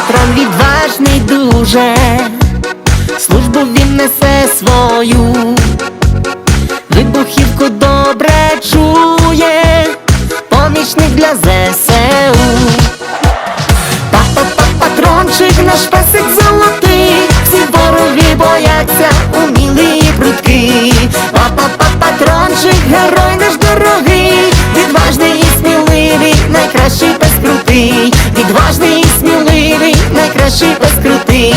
Патрон відважний дуже, службу він несе свою, вибухівку добре чує, помічник для ЗСУ. Папа, наш песик золотий, всі вороги бояться, умілий і прудки. Папа, патрончик, герой наш дорогий, відважний і сміливий, найкращий пес крутий, відважний і сміливий, найкращий пес крутий.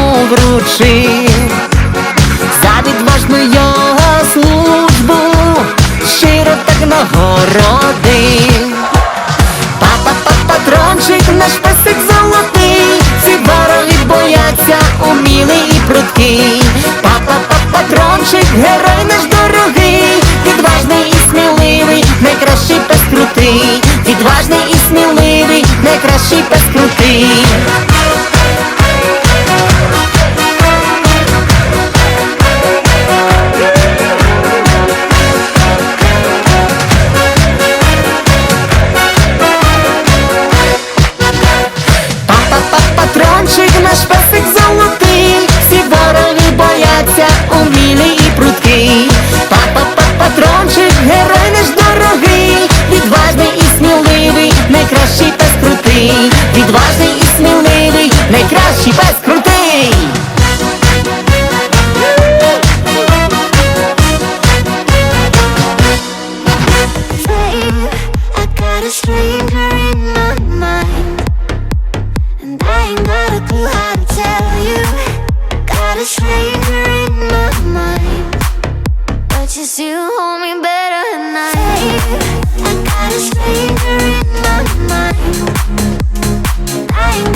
Йому вручив за відважну його службу, щиро так нагородив. Папа, папа, патрончик, наш песик золотий, ці вороги бояться, умілий і прудкий. Папа, папа, патрончик, герой наш песик золотий, всі вороги бояться, умілий і прудкий. Папа, папа, патрончик, герой наш дорогий, відважний і сміливий, найкращий пес крутий, відважний і сміливий, найкращий пес крутий. I got a